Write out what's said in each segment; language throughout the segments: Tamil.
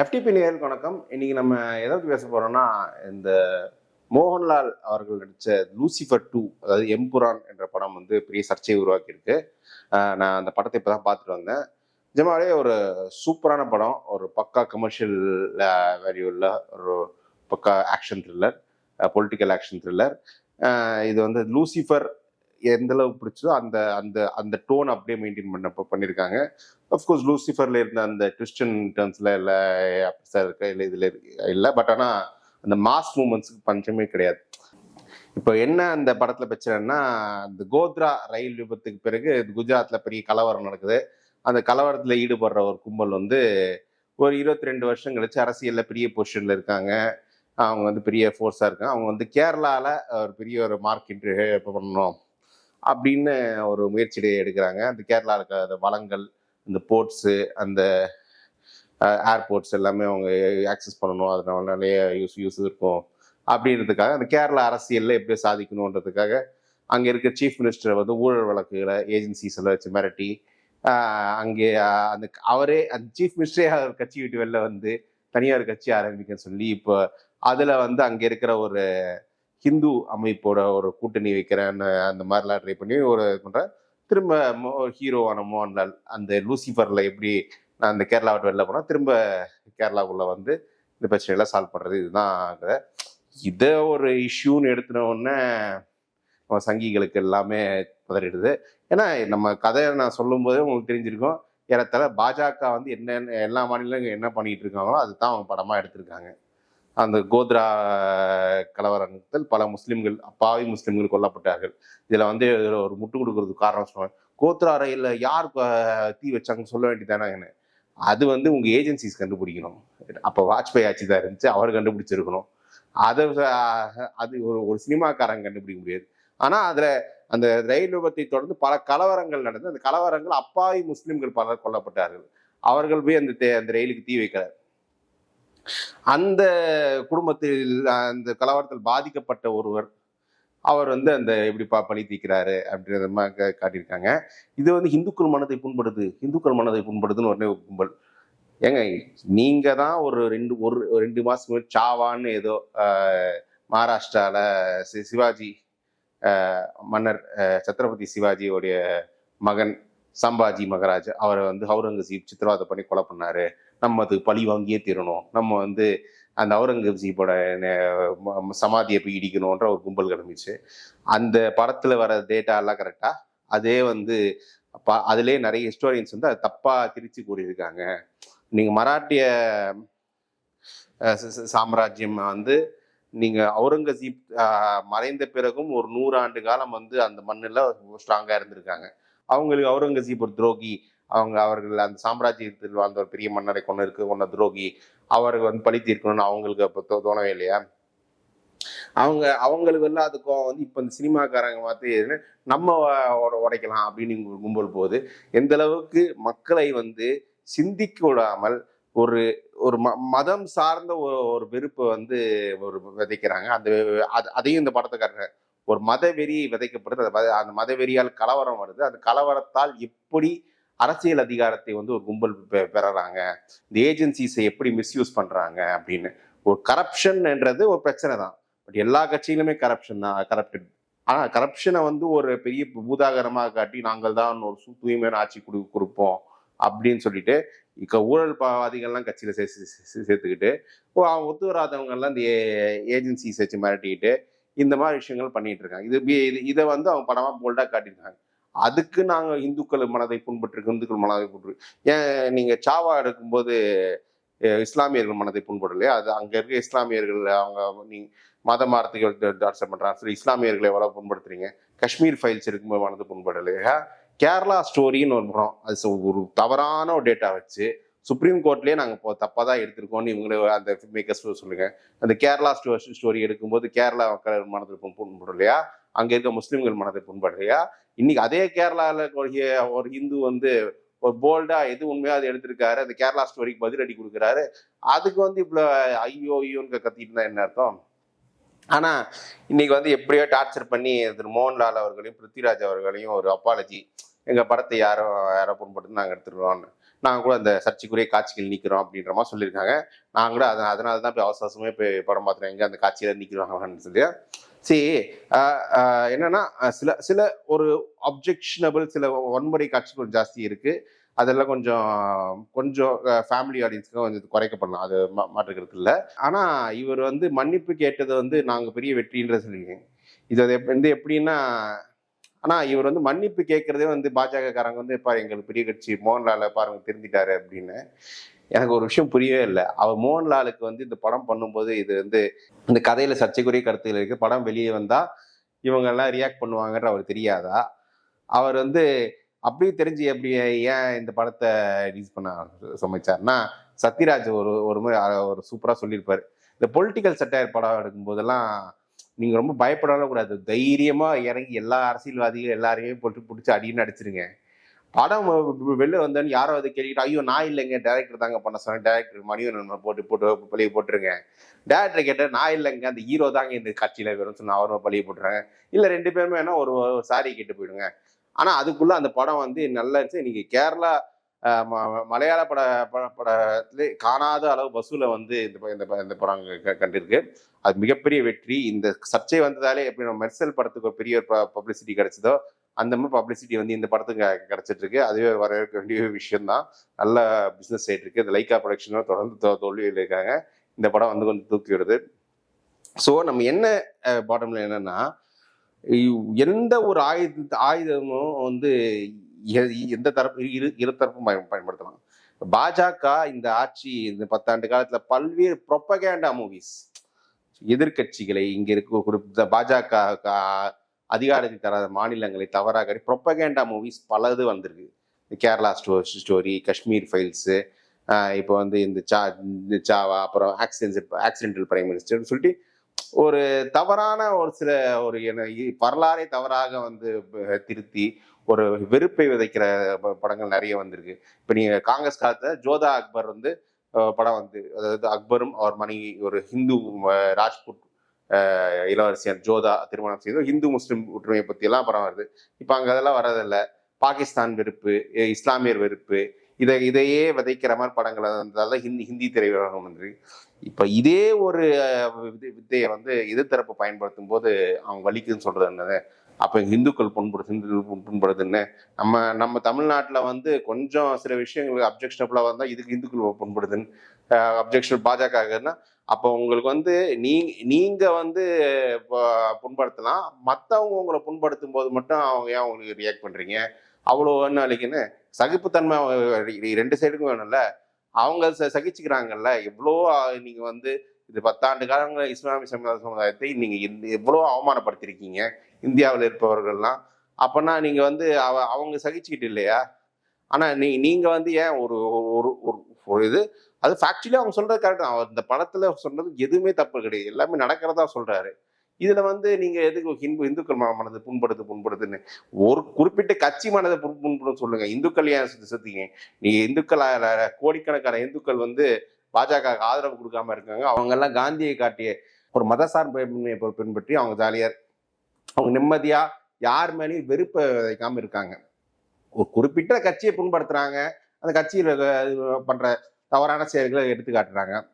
எஃப்டிபி நேயர்களுக்கு வணக்கம். இன்னைக்கு நம்ம எதை பத்தி பேச போறோம்னா இந்த மோகன்லால் அவர்கள் நடித்த லூசிஃபர் டூ அதாவது எம்புரான் என்ற படம் வந்து பெரிய சர்ச்சையை உருவாக்கியிருக்கு. ஆஹ் நான் அந்த படத்தை இப்போ தான் பார்த்துட்டு வந்தேன். நிஜமாவே ஒரு சூப்பரான படம். ஒரு பக்கா கமர்ஷியல் வேல்யூ உள்ள ஒரு பக்கா action thriller political action thriller இது வந்து லூசிஃபர் எந்த அளவுக்கு பிடிச்சதோ அந்த அந்த அந்த டோன் அப்படியே மெயின்டைன் பண்ண பண்ணியிருக்காங்க. அஃப்கோர்ஸ் லூசிஃபரில் இருந்த அந்த கிறிஸ்டின் டர்ன்ஸ்ல இல்லை அப்படிதான் இல்லை இதில் இல்லை. பட் ஆனால் அந்த மாஸ் மூமெண்ட்ஸுக்கு பஞ்சமே கிடையாது. இப்போ என்ன அந்த படத்தில் பிரச்சனைன்னா இந்த கோத்ரா ரயில் விபத்துக்கு பிறகு குஜராத்தில் பெரிய கலவரம் நடக்குது. அந்த கலவரத்தில் ஈடுபடுற ஒரு கும்பல் வந்து ஒரு இருபத்தி ரெண்டு வருஷம் கழிச்சு அரசியலில் பெரிய பொசிஷனில் இருக்காங்க. அவங்க வந்து பெரிய ஃபோர்ஸாக இருக்காங்க. அவங்க வந்து கேரளாவில் ஒரு பெரிய ஒரு மார்க்கெட் பண்ணணும் அப்படின்னு ஒரு முயற்சி எடுக்கிறாங்க. அந்த கேரளாவில் இருக்க அந்த வளங்கள் இந்த போர்ட்ஸு அந்த ஏர்போர்ட்ஸ் எல்லாமே அவங்க ஆக்சஸ் பண்ணணும். அதனால நிறைய யூஸ் யூஸ் இருக்கும். அப்படின்றதுக்காக அந்த கேரளா அரசியலில் எப்படி சாதிக்கணுன்றதுக்காக அங்கே இருக்க சீஃப் மினிஸ்டரை வந்து ஊழல் வழக்குகளை ஏஜென்சிஸ் எல்லாம் வச்சு மிரட்டி அங்கே அந்த அவரே அந்த சீஃப் மினிஸ்டரே அவர் கட்சி விட்டு வெளில வந்து தனியார் கட்சி ஆரம்பிக்க சொல்லி இப்போ அதில் வந்து அங்கே இருக்கிற ஒரு ஹிந்து அமைப்போட ஒரு கூட்டணி வைக்கிறேன்னு அந்த மாதிரிலாம் ட்ரை பண்ணி ஒரு பண்ணுறேன் திரும்ப மோ- ஹீரோவான மோகன்லால் அந்த லூசிஃபரில் எப்படி நான் அந்த கேரளா விட்டு வெளில போனால் திரும்ப கேரளாவுக்குள்ளே வந்து இந்த பிரச்சனையெல்லாம் சால்வ் பண்ணுறது இதுதான் இதை ஒரு இஷ்யூன்னு எடுத்துன உடனே நம்ம சங்கிகளுக்கு எல்லாமே பதறிடுது. ஏன்னா நம்ம கதையை நான் சொல்லும்போதே உங்களுக்கு தெரிஞ்சிருக்கும் ஏறத்தாழ பாஜக வந்து என்ன எல்லா மாநிலங்களும் என்ன பண்ணிகிட்டு இருக்காங்களோ அதுதான் அவங்க படமாக எடுத்திருக்காங்க. அந்த கோத்ரா கலவரத்தில் பல முஸ்லிம்கள் அப்பாவி முஸ்லிம்கள் கொல்லப்பட்டார்கள். இதில் வந்து ஒரு முட்டு கொடுக்கறதுக்கு காரணம் சொன்னாங்க கோத்ரா ரயிலில் யார் தீ வச்சாங்கன்னு சொல்ல வேண்டியதானே அது வந்து உங்கள் ஏஜென்சிஸ் கண்டுபிடிக்கணும். அப்போ வாஜ்பாய் ஆட்சி தான் இருந்துச்சு அவர் கண்டுபிடிச்சிருக்கணும். அதை அது ஒரு ஒரு சினிமாக்காரங்க கண்டுபிடிக்க முடியாது. ஆனால் அதில் அந்த ரயில் விபத்தை தொடர்ந்து பல கலவரங்கள் நடந்து அந்த கலவரங்கள் அப்பாவி முஸ்லிம்கள் பலர் கொல்லப்பட்டார்கள். அவர்கள் போய் அந்த தே- அந்த ரயிலுக்கு தீ வைக்கிறார் அந்த குடும்பத்தில் அந்த கலவரத்தில் பாதிக்கப்பட்ட ஒருவர் அவர் வந்து அந்த எப்படி பா பழி தீக்கிறாரு அப்படின்ற மாதிரி காட்டியிருக்காங்க. இது வந்து இந்துக்கள் மனதை புண்படுது. இந்துக்கள் மனதை புண்படுதுன்னு உடனே ஒரு கும்பல். ஏங்க நீங்க தான் ஒரு ரெண்டு ஒரு ரெண்டு மாசம் முன்னாடி சாவான்னு ஏதோ ஆஹ், மகாராஷ்டிரால சி- சிவாஜி மன்னர் சத்ரபதி சிவாஜியோடைய மகன் சம்பாஜி மகராஜ் அவரை வந்து அவுரங்கசீப் சித்திரவதை பண்ணி கொலை பண்ணாரு. நம்ம அதுக்கு பழி வாங்கியே தீரணும். நம்ம வந்து அந்த அவுரங்கசீபோட சமாதியை போய் இடிக்கணுன்ற ஒரு கும்பல் கிளம்பிச்சு அந்த படத்துல வர டேட்டா எல்லாம் கரெக்டா அதே வந்து ப- அதுலயே நிறைய ஹிஸ்டோரியன்ஸ் வந்து அது தப்பா திரிச்சு கூறியிருக்காங்க. நீங்க மராட்டிய சாம்ராஜ்யம் வந்து நீங்க அவுரங்கசீப் அஹ், மறைந்த பிறகும் ஒரு நூறு ஆண்டு காலம் வந்து அந்த மண்ணில் ஸ்ட்ராங்கா இருந்திருக்காங்க. அவங்களுக்கு அவுரங்கசீப் ஒரு துரோகி அவங்க அவர்கள் அந்த சாம்ராஜ்யத்தில் வாழ்ந்த ஒரு பெரிய மன்னரை கொண்டு இருக்கு கொண்ட துரோகி. அவருக்கு வந்து பழி தீர்க்கணும்னு அவங்களுக்கு அப்போ தோ- தோணவே இல்லையா? அவங்க அவங்களுக்கு எல்லாம் அதுக்கும் வந்து இப்போ இந்த சினிமாக்காரங்க பார்த்து நம்ம உட- உடைக்கலாம் அப்படின்னு கும்பல் போது எந்த அளவுக்கு மக்களை வந்து சிந்திக்க விடாமல் ஒரு ஒரு ம மதம் சார்ந்த ஒரு ஒரு வெறுப்பை வந்து ஒரு விதைக்கிறாங்க. அந்த அது- அதையும் இந்த படத்தை ஒரு மத வெறி விதைக்கப்படுது. அந்த அந்த மத வெறியால் கலவரம் வருது. அந்த கலவரத்தால் எப்படி அரசியல் அதிகாரத்தை வந்து ஒரு கும்பல் பெ- பெறறாங்க. இந்த ஏஜென்சிஸை எப்படி மிஸ்யூஸ் பண்றாங்க அப்படின்னு. ஒரு கரப்ஷன்ன்றது ஒரு பிரச்சனை தான். பட் எல்லா கட்சியிலுமே கரப்ஷன் தான் கரப்டட் ஆனா கரப்ஷனை வந்து ஒரு பெரிய பூதாகரமாக காட்டி நாங்கள் தான் ஒரு சு- தூய்மையான ஆட்சி கொடு கொடுப்போம். அப்படின்னு சொல்லிட்டு இக்க ஊழல் பாவாதிகள்லாம் கட்சியில சே சேர்த்துக்கிட்டு அவங்க ஒத்து வராதவங்க இந்த ஏஜென்சிஸ் வச்சு மிரட்டிக்கிட்டு இந்த மாதிரி விஷயங்கள் பண்ணிட்டு இருக்காங்க. இது இது- இதை வந்து அவங்க படமா போல்டா காட்டியிருக்காங்க. அதுக்கு நாங்கள் இந்துக்கள் மனதை புண்பட்டிருக்கு இந்துக்கள் மனதை புண்பட்டு ஏன் நீங்கள் சாவா எடுக்கும்போது இஸ்லாமியர்கள் மனதை புண்படலையா? அது அங்கே இருக்க இஸ்லாமியர்கள் அவங்க நீங்கள் மத மாரத்துக்கு டார்ச்சர் பண்ணுறாங்க சரி இஸ்லாமியர்களை எவ்வளோ புண்படுத்துறீங்க? காஷ்மீர் ஃபைல்ஸ் இருக்கும்போது மனது புண்படலையா? கேரளா ஸ்டோரின்னு ஒரு படம் அது ஒரு தவறான ஒரு டேட்டா வச்சு சுப்ரீம் கோர்ட்லேயே நாங்கள் இப்போ தப்பாக தான் எடுத்திருக்கோம்னு இவங்களே அந்த மேக்கர்ஸ் சொல்லுங்கள் அந்த கேரளா ஸ்டோ ஸ்டோரி எடுக்கும்போது கேரளா மக்கள் மனதில் புண்படலையா? அங்கே இருக்க முஸ்லீம்கள் மனதை புண்படலையா இன்னைக்கு அதே கேரளாவில் ஒரு ஒரு ஹிந்து வந்து ஒரு போல்டா எது உண்மையா அது எடுத்திருக்காரு. அந்த கேரளா ஸ்டோரிக்கு பதிலடி கொடுக்குறாரு. அதுக்கு வந்து இவ்வளோ ஐயோ ஐயோன்னு கத்திட்டு இருந்தா என்ன அர்த்தம்? ஆனா இன்னைக்கு வந்து எப்படியோ டார்ச்சர் பண்ணி திரு மோகன்லால் அவர்களையும் பிருத்விராஜ் அவர்களையும் ஒரு அப்பாலஜி எங்க படத்தை யாரோ யாரோ புண்படுத்து நாங்கள் எடுத்துருக்கோம்னு நாங்கள் கூட அந்த சர்ச்சைக்குரிய காட்சிகள் நிற்கிறோம் அப்படின்ற மாதிரி சொல்லியிருக்காங்க. நான் கூட அதை அதனால தான் போய் அவசாசமே போய் படம் பார்த்துருவேன் எங்கே அந்த காட்சியில் நிற்கிறாங்கன்னு சொல்லி. சரி uh, uh, என்னன்னா சில சில ஒரு அப்ஜெக்ஷனபிள் சில வன்முறை காட்சிகள் ஜாஸ்தி இருக்கு. அதெல்லாம் கொஞ்சம் கொஞ்சம் ஃபேமிலி ஆடியன்ஸ்க்கு கொஞ்சம் குறைக்கப்படலாம். அது மா- மாற்றுக்கிறது இல்லை. ஆனா இவர் வந்து மன்னிப்பு கேட்டது வந்து நாங்கள் பெரிய வெற்றின்ற சொல்லியிருக்கேன் இது அது வந்து எப்படின்னா ஆனா இவர் வந்து மன்னிப்பு கேட்கறதே வந்து பாஜக காரங்க வந்து இப்போ எங்களுக்கு பெரிய கட்சி மோகன்லால பாருங்க திருந்திட்டாரு அப்படின்னு. எனக்கு ஒரு விஷயம் புரியவே இல்லை. அவர் மோகன்லாலுக்கு வந்து இந்த படம் பண்ணும்போது இது வந்து இந்த கதையில சர்ச்சைக்குரிய கருத்துகள் இருக்கு. படம் வெளியே வந்தா இவங்கெல்லாம் ரியாக்ட் பண்ணுவாங்கன்ற அவர் தெரியாதா? அவர் வந்து அப்படியே தெரிஞ்சு எப்படி ஏன் இந்த படத்தை ரிலீஸ் பண்ண சமைச்சார்னா சத்யராஜ் ஒரு ஒரு மாதிரி ஒரு சூப்பராக சொல்லியிருப்பார். இந்த பொலிட்டிக்கல் சட்டையர் படம் எடுக்கும் போதெல்லாம் ரொம்ப பயப்படவே கூடாது. தைரியமாக இறங்கி எல்லா அரசியல்வாதிகளும் எல்லாரையுமே போட்டு பிடிச்சி அடின்னு அடிச்சிருங்க. படம் வெ- வெளில வந்தேன்னு யாரோ அதை கேட்டுக்கிட்டு ஐயோ நான் இல்லைங்க டேரக்டர் தாங்க பண்ண சொன்னேன் டேரக்டர் மணிவன் போட்டு போட்டு பழிய போட்டுருங்க டேரக்டர் கேட்ட நான் இல்லைங்க அந்த ஹீரோ தாங்க இந்த கட்சியில் வரும்னு சொன்னால் அவரும் பழிய போட்டுறாங்க இல்லை ரெண்டு பேருமே வேணா ஒரு சாரி கேட்டு போயிடுங்க. ஆனால் அதுக்குள்ள அந்த படம் வந்து நல்லா இருந்துச்சு. இன்றைக்கி கேரளா ம- மலையாள பட பட- படத்துல காணாத அளவு பஸ்ஸுல வந்து இந்த இந்த இந்த படம் க- கண்டிருக்கு. அது மிகப்பெரிய வெற்றி. இந்த சர்ச்சை வந்ததாலே எப்படி நம்ம மெர்சல் படத்துக்கு ஒரு பெரிய பப்ளிசிட்டி கிடைச்சதோ அந்த மாதிரி பப்ளிசிட்டி வந்து இந்த படத்துக்கு கிடைச்சிட்டு இருக்கு அதுவே வரவேற்க வேண்டிய விஷயம் தான் நல்ல பிஸ்னஸ் ஆயிட்டு இருக்கு இந்த லைக்கா ப்ரொடக்ஷனும் தொடர்ந்து தோல்வியில் இருக்காங்க இந்த படம் வந்து கொஞ்சம் தூக்கி விடுது. ஸோ நம்ம என்ன பாட்டம்ல என்னன்னா எந்த ஒரு ஆயுத ஆயுதமும் வந்து எ- எந்த தரப்பு இரு இரு தரப்பும் பயன்படுத்தலாம். பாஜக இந்த ஆட்சி இந்த பத்தாண்டு காலத்துல பல்வேறு ப்ரொப்பகேண்டா மூவிஸ் எதிர்க்கட்சிகளை இங்க இருக்க குறிப்பிட்ட பாஜக அதிகாரத்தை தராத மாநிலங்களை தவறாக ப்ரொப்பகேண்டா மூவிஸ் பலது வந்திருக்கு. Kerala sto story Kashmir files இப்போ வந்து இந்த சா சாவா அப்புறம் ஆக்சிடென்ட் ஆக்சிடென்டல் பிரைம் மினிஸ்டர்னு சொல்லிட்டு ஒரு தவறான ஒரு சில ஒரு என்ன இ- வரலாறை தவறாக வந்து திருத்தி ஒரு வெறுப்பை விதைக்கிற ப- படங்கள் நிறைய வந்திருக்கு. இப்போ நீங்கள் காங்கிரஸ் காலத்தில் ஜோதா அக்பர் வந்து படம் வந்து அதாவது அக்பரும் அவர் மனைவி ஒரு ஹிந்து ராஜ்புட் இளவரசியார் ஜோதா திருமணம் செய்தோம் ஹிந்து முஸ்லீம் ஒற்றுமையை பற்றியெல்லாம் படம் வருது. இப்போ அங்கே அதெல்லாம் வரதில்லை பாகிஸ்தான் வெறுப்பு இஸ்லாமியர் வெறுப்பு இதை இதையே விதைக்கிற மாதிரி படங்கள் வந்ததால் ஹிந்தி ஹிந்தி திரையுலகம் வந்து இப்போ இதே ஒரு வித்தையை வந்து எதிர்த்தரப்பு பயன்படுத்தும் போது அவங்க வலிக்குதுன்னு சொல்றது என்னது? அப்போ இந்துக்கள் புண்படுது இந்துக்கள் புண்படுதுன்னு. நம்ம நம்ம தமிழ்நாட்டில் வந்து கொஞ்சம் சில விஷயங்களுக்கு அப்ஜெக்ஷனபுளாக வந்தால் இதுக்கு இந்துக்கள் புண்படுதுன்னு. அப்ஜெக்ஷன் பாஜகன்னா அப்போ உங்களுக்கு வந்து நீ நீங்கள் வந்து புண்படுத்தலாம். மற்றவங்க உங்களை புண்படுத்தும் போது மட்டும் அவங்க ஏன் உங்களுக்கு ரியாக்ட் பண்ணுறீங்க அவ்வளோ என்ன சகிப்புத்தன்மை ரெண்டு சைடுக்கும் வேணும்ல. அவங்க ச- சகிச்சுக்கிறாங்கல்ல. எவ்வளோ நீங்கள் வந்து இது பத்தாண்டு காலங்கள இஸ்லாமிய சமுதாய சமுதாயத்தை நீங்கள் இந்த எவ்வளோ அவமானப்படுத்திருக்கீங்க? இந்தியாவில் இருப்பவர்கள்லாம். அப்போனா நீங்கள் வந்து அவ அவங்க சகிச்சுக்கிட்டு இல்லையா? ஆனால் நீ நீங்கள் வந்து ஏன் ஒரு ஒரு- ஒரு இது அது ஃபேக்சுவலி அவங்க சொல்றது கரெக்ட் அவர் இந்த படத்துல சொன்னது எதுவுமே தப்பு கிடையாது. எல்லாமே நடக்கிறதா சொல்றாரு. இதுல வந்து நீங்க எதுக்கு ஹிந்து இந்துக்கள் ம- மனது புண்படுது புண்படுதுன்னு ஒரு குறிப்பிட்ட கட்சி மனதை புண் புண்படும் சொல்லுங்க. இந்துக்கள் ஏன் சுத்தி சுத்திங்க நீங்க இந்துக்கள் கோடிக்கணக்கான இந்துக்கள் வந்து பாஜக ஆதரவு கொடுக்காம இருக்காங்க. அவங்க எல்லாம் காந்தியை காட்டிய ஒரு மதசார்பின்மையை பின்~ பின்பற்றி அவங்க ஜாலியார் அவங்க நிம்மதியா யார் மேலேயும் வெறுப்பை விதைக்காம இருக்காங்க. ஒரு குறிப்பிட்ட கட்சியை புண்படுத்துறாங்க. அந்த கட்சியில் பண்ணுற பண்ற தவறான செயல்களை எடுத்து காட்டுறாங்க.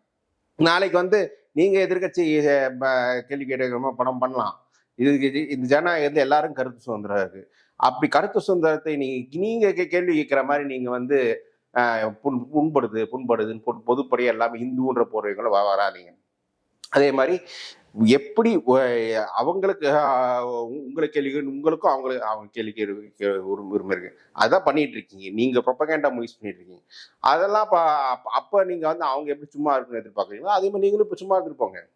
நாளைக்கு வந்து நீங்கள் எதிர்கட்சி கேள்வி கேட்கிற படம் பண்ணலாம். இது இது- இந்த ஜனநாயகத்தில் எல்லாரும் கருத்து சுதந்திரம் இருக்கு. அப்படி கருத்து சுதந்திரத்தை நீங்கள் நீங்கள் கே- கேள்வி கேட்குற மாதிரி நீங்கள் வந்து புண் புண்படுது புண்படுதுன்னு பொதுப்படியாக எல்லாமே இந்துன்ற போறவங்களும் வ- வராதீங்க. அதே மாதிரி எப்படி அவங்களுக்கு ஆஹ், உங்களை கேள்வி உங்களுக்கும் அவங்களுக்கு அவங்க கேள்வி கேள்வி உரிமை இருக்கு. அதான் பண்ணிட்டு இருக்கீங்க. நீங்க ப்ரொப்பகேண்டா மூவிஸ் பண்ணிட்டு இருக்கீங்க. அதெல்லாம் அப்ப அப்ப- அப்ப நீங்க வந்து அவங்க எப்படி சும்மா இருக்குன்னு எதிர்பார்க்குறீங்களோ அதே மாதிரி நீங்களும் இப்ப சும்மா இருந்துருப்போங்க.